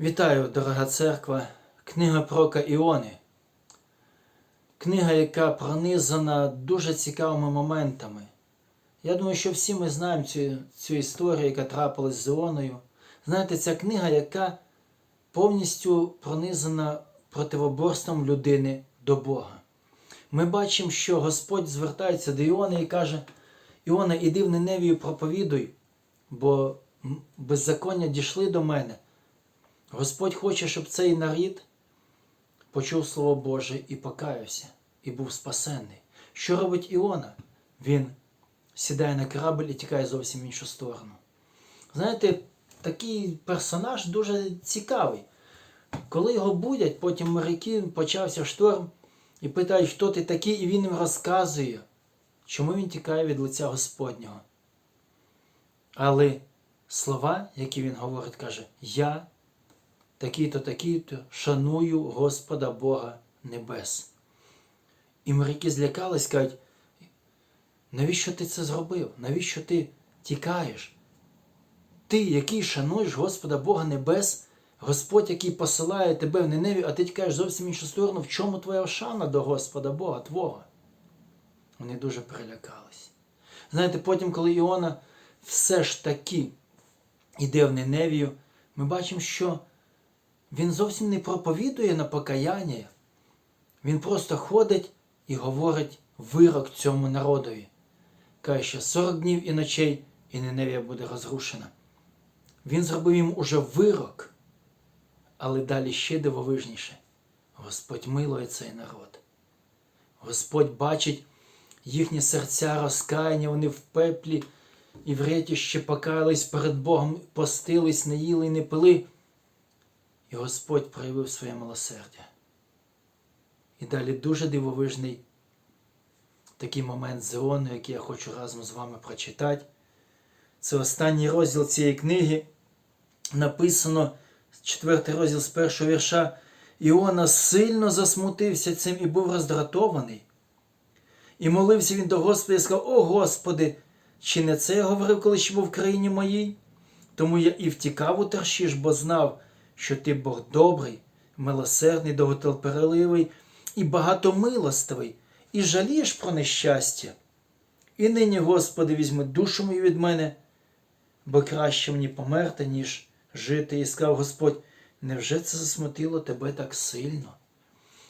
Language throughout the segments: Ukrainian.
Вітаю, дорога церква, книга Прока Іони. Книга, яка пронизана дуже цікавими моментами. Я думаю, що всі ми знаємо цю, цю історію, яка трапилась з Іоною. Знаєте, ця книга, яка повністю пронизана противоборством людини до Бога. Ми бачимо, що Господь звертається до Іони і каже: Іона, іди в Неневію проповідуй, бо беззаконня дійшли до мене. Господь хоче, щоб цей нарід почув Слово Боже і покаявся, і був спасенний. Що робить Іона? Він сідає на корабль і тікає зовсім в іншу сторону. Знаєте, такий персонаж дуже цікавий. Коли його будять, потім моряки почався шторм і питають, хто ти такий, і він їм розказує, чому він тікає від лиця Господнього. Але слова, які він говорить, каже, я такий-то, такий-то, шаную Господа Бога Небес. І моряки злякались, кажуть, навіщо ти це зробив? Навіщо ти тікаєш? Ти, який шануєш Господа Бога Небес, Господь, який посилає тебе в Неневі, а ти тікаєш зовсім іншу сторону, в чому твоя шана до Господа Бога Твого? Вони дуже перелякались. Знаєте, потім, коли Іона все ж таки йде в Неневію, ми бачимо, що він зовсім не проповідує на покаяння. Він просто ходить і говорить вирок цьому народові. Каже, що 40 днів і ночей і Неневія буде розрушена. Він зробив їм уже вирок, але далі ще дивовижніше. Господь милує цей народ. Господь бачить їхні серця розкаяння, вони в пеплі і вреті ще покаялись перед Богом, постились, не їли і не пили. І Господь проявив своє милосердя. І далі дуже дивовижний такий момент з Іоною, який я хочу разом з вами прочитати. Це останній розділ цієї книги. Написано, четвертий розділ з першого вірша. Іона сильно засмутився цим і був роздратований. І молився він до Господа і сказав: О Господи, чи не це я говорив, коли ще був в країні моїй? Тому я і втікав у Таршіш, бо знав, що ти Бог добрий, милосердний, довготерпеливий і багатомилостивий, і жалієш про нещастя. І нині, Господи, візьми душу мою від мене, бо краще мені померти, ніж жити. І сказав Господь, невже це засмутило тебе так сильно?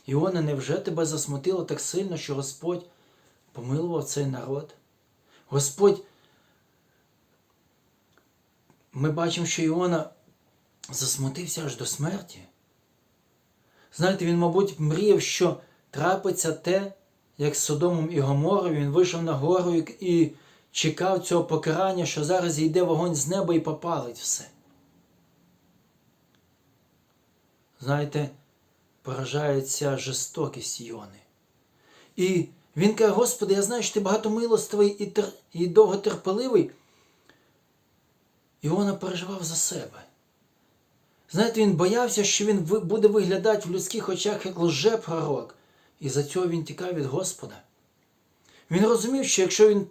Іона, невже тебе засмутило так сильно, що Господь помилував цей народ? Господь, ми бачимо, що Іона засмутився аж до смерті. Знаєте, він, мабуть, мріяв, що трапиться те, як з Содомом і Гоморою, він вийшов на гору і чекав цього покарання, що зараз йде вогонь з неба і попалить все. Знаєте, поражає ця жорстокість Йони. І він каже, Господи, я знаю, що ти багатомилостивий і, тер... і довготерпеливий. Іона переживав за себе. Знаєте, він боявся, що він буде виглядати в людських очах як лжепророк, і за цього він тікав від Господа. Він розумів, що якщо він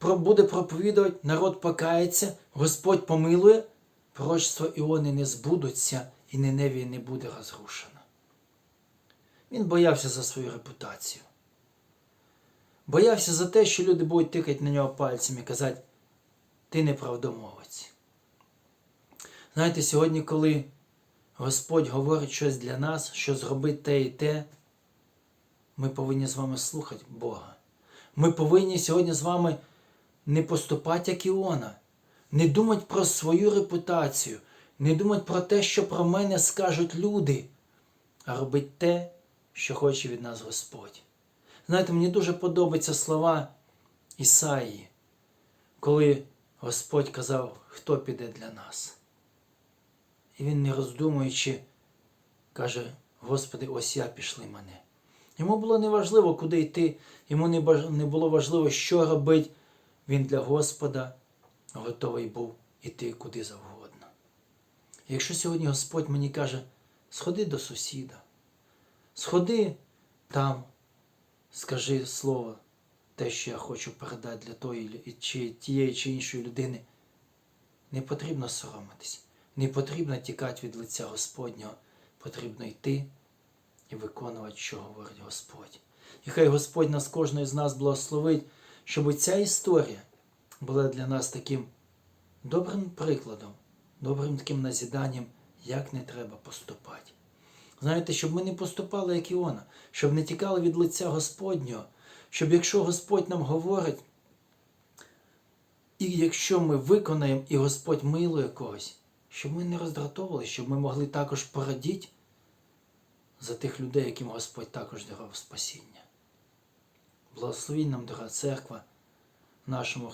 буде проповідувати, народ покається, Господь помилує, пророчества Іони не збудуться і Ниневія не буде розрушена. Він боявся за свою репутацію. Боявся за те, що люди будуть тикати на нього пальцем і казати, ти неправдомовець. Знаєте, сьогодні, коли Господь говорить щось для нас, що зробить те і те, ми повинні з вами слухати Бога. Ми повинні сьогодні з вами не поступати, як Іона, не думати про свою репутацію, не думати про те, що про мене скажуть люди, а робити те, що хоче від нас Господь. Знаєте, мені дуже подобаються слова Ісаїї, коли Господь казав, хто піде для нас. І він, не роздумуючи, каже: Господи, ось я пішли мене. Йому було не важливо, куди йти, йому не було важливо, що робити. Він для Господа готовий був іти куди завгодно. Якщо сьогодні Господь мені каже, сходи до сусіда, сходи там, скажи слово, те, що я хочу передати для тої чи тієї чи іншої людини, не потрібно соромитись, не потрібно тікати від лиця Господнього, потрібно йти і виконувати, що говорить Господь. І хай Господь нас кожного з нас благословить, щоб ця історія була для нас таким добрим прикладом, добрим таким назіданням, як не треба поступати. Знаєте, щоб ми не поступали, як Іона, щоб не тікали від лиця Господнього, щоб якщо Господь нам говорить, і якщо ми виконаємо і Господь милує когось, щоб ми не роздратовували, щоб ми могли також порадіти за тих людей, яким Господь також дарував спасіння. Благословінь нам, дорога церква, в нашому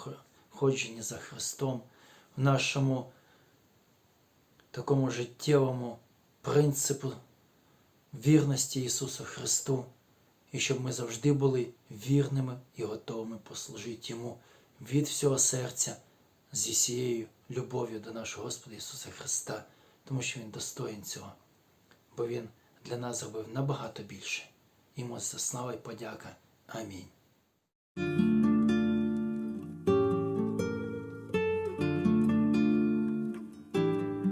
ходженні за Христом, в нашому такому життєвому принципу вірності Ісусу Христу, і щоб ми завжди були вірними і готовими послужити Йому від всього серця зі всією любов'ю до нашого Господа Ісуса Христа, тому що Він достоїн цього, бо Він для нас зробив набагато більше. Йому за слава і подяка. Амінь.